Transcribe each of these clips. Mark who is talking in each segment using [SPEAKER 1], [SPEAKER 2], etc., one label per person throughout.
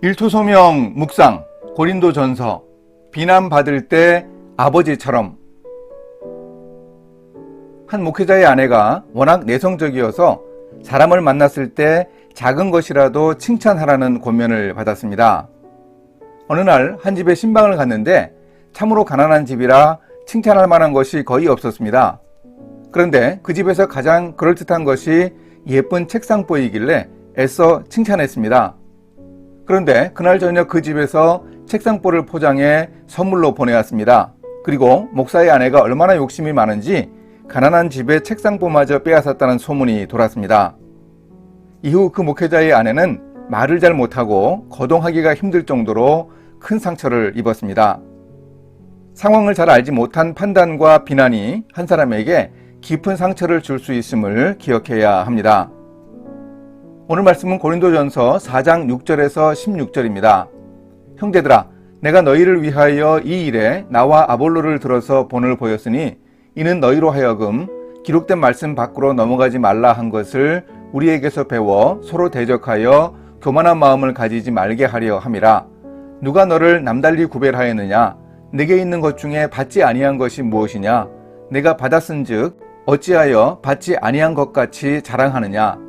[SPEAKER 1] 일토소명 묵상 고린도 전서 비난받을 때 아버지처럼 한 목회자의 아내가 워낙 내성적이어서 사람을 만났을 때 작은 것이라도 칭찬하라는 권면을 받았습니다. 어느 날 한 집에 신방을 갔는데 참으로 가난한 집이라 칭찬할 만한 것이 거의 없었습니다. 그런데 그 집에서 가장 그럴듯한 것이 예쁜 책상 보이길래 애써 칭찬했습니다. 그런데 그날 저녁 그 집에서 책상보를 포장해 선물로 보내왔습니다. 그리고 목사의 아내가 얼마나 욕심이 많은지 가난한 집에 책상보마저 빼앗았다는 소문이 돌았습니다. 이후 그 목회자의 아내는 말을 잘 못하고 거동하기가 힘들 정도로 큰 상처를 입었습니다. 상황을 잘 알지 못한 판단과 비난이 한 사람에게 깊은 상처를 줄 수 있음을 기억해야 합니다. 오늘 말씀은 고린도전서 4장 6절에서 16절입니다. 형제들아 내가 너희를 위하여 이 일에 나와 아볼로를 들어서 본을 보였으니 이는 너희로 하여금 기록된 말씀 밖으로 넘어가지 말라 한 것을 우리에게서 배워 서로 대적하여 교만한 마음을 가지지 말게 하려 함이라. 누가 너를 남달리 구별하였느냐? 내게 있는 것 중에 받지 아니한 것이 무엇이냐? 내가 받았은즉 어찌하여 받지 아니한 것 같이 자랑하느냐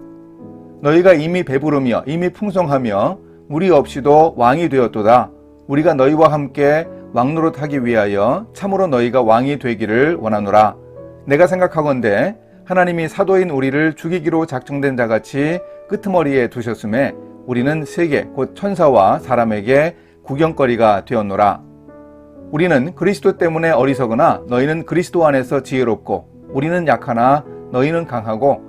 [SPEAKER 1] 너희가 이미 배부르며 이미 풍성하며 우리 없이도 왕이 되었도다. 우리가 너희와 함께 왕노릇하기 위하여 참으로 너희가 왕이 되기를 원하노라. 내가 생각하건대 하나님이 사도인 우리를 죽이기로 작정된 자같이 끄트머리에 두셨음에 우리는 세계 곧 천사와 사람에게 구경거리가 되었노라. 우리는 그리스도 때문에 어리석으나 너희는 그리스도 안에서 지혜롭고 우리는 약하나 너희는 강하고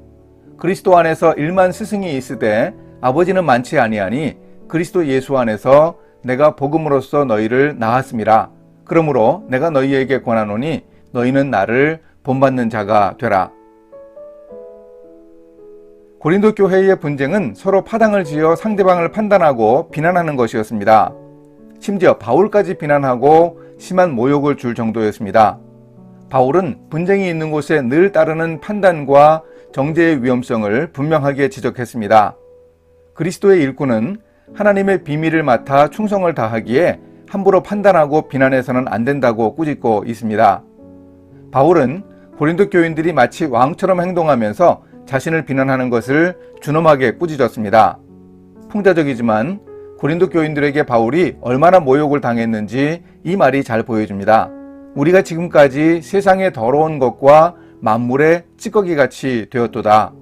[SPEAKER 1] 그리스도 안에서 일만 스승이 있으되 아버지는 많지 아니하니 그리스도 예수 안에서 내가 복음으로써 너희를 낳았음이라. 그러므로 내가 너희에게 권하노니 너희는 나를 본받는 자가 되라. 고린도 교회의 분쟁은 서로 파당을 지어 상대방을 판단하고 비난하는 것이었습니다. 심지어 바울까지 비난하고 심한 모욕을 줄 정도였습니다. 바울은 분쟁이 있는 곳에 늘 따르는 판단과 정죄의 위험성을 분명하게 지적했습니다. 그리스도의 일꾼은 하나님의 비밀을 맡아 충성을 다하기에 함부로 판단하고 비난해서는 안 된다고 꾸짖고 있습니다. 바울은 고린도 교인들이 마치 왕처럼 행동하면서 자신을 비난하는 것을 준엄하게 꾸짖었습니다. 풍자적이지만 고린도 교인들에게 바울이 얼마나 모욕을 당했는지 이 말이 잘 보여줍니다. 우리가 지금까지 세상의 더러운 것과 만물의 찌꺼기 같이 되었도다.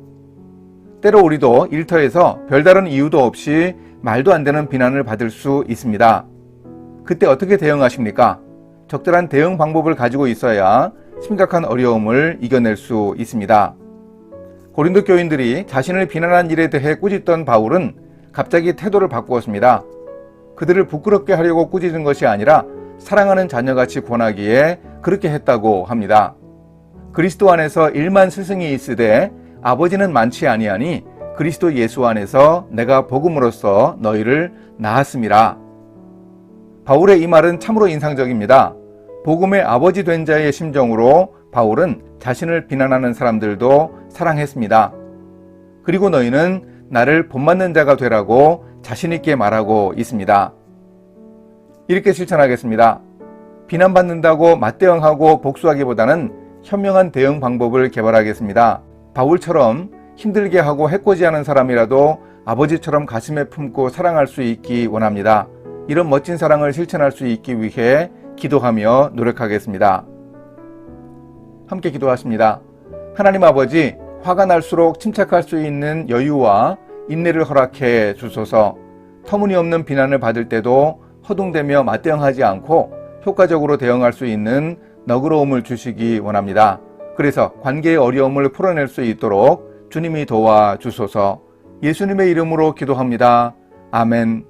[SPEAKER 1] 때로 우리도 일터에서 별다른 이유도 없이 말도 안 되는 비난을 받을 수 있습니다. 그때 어떻게 대응하십니까? 적절한 대응 방법을 가지고 있어야 심각한 어려움을 이겨낼 수 있습니다. 고린도 교인들이 자신을 비난한 일에 대해 꾸짖던 바울은 갑자기 태도를 바꾸었습니다. 그들을 부끄럽게 하려고 꾸짖은 것이 아니라 사랑하는 자녀같이 권하기에 그렇게 했다고 합니다. 그리스도 안에서 일만 스승이 있으되 아버지는 많지 아니하니 그리스도 예수 안에서 내가 복음으로써 너희를 낳았음이라. 바울의 이 말은 참으로 인상적입니다. 복음의 아버지 된 자의 심정으로 바울은 자신을 비난하는 사람들도 사랑했습니다. 그리고 너희는 나를 본받는 자가 되라고 자신있게 말하고 있습니다. 이렇게 실천하겠습니다. 비난받는다고 맞대응하고 복수하기보다는 현명한 대응 방법을 개발하겠습니다. 바울처럼 힘들게 하고 해코지하는 사람이라도 아버지처럼 가슴에 품고 사랑할 수 있기 원합니다. 이런 멋진 사랑을 실천할 수 있기 위해 기도하며 노력하겠습니다. 함께 기도하십니다. 하나님 아버지, 화가 날수록 침착할 수 있는 여유와 인내를 허락해 주소서 터무니없는 비난을 받을 때도 허둥대며 맞대응하지 않고 효과적으로 대응할 수 있는 너그러움을 주시기 원합니다. 그래서 관계의 어려움을 풀어낼 수 있도록 주님이 도와 주소서 예수님의 이름으로 기도합니다. 아멘.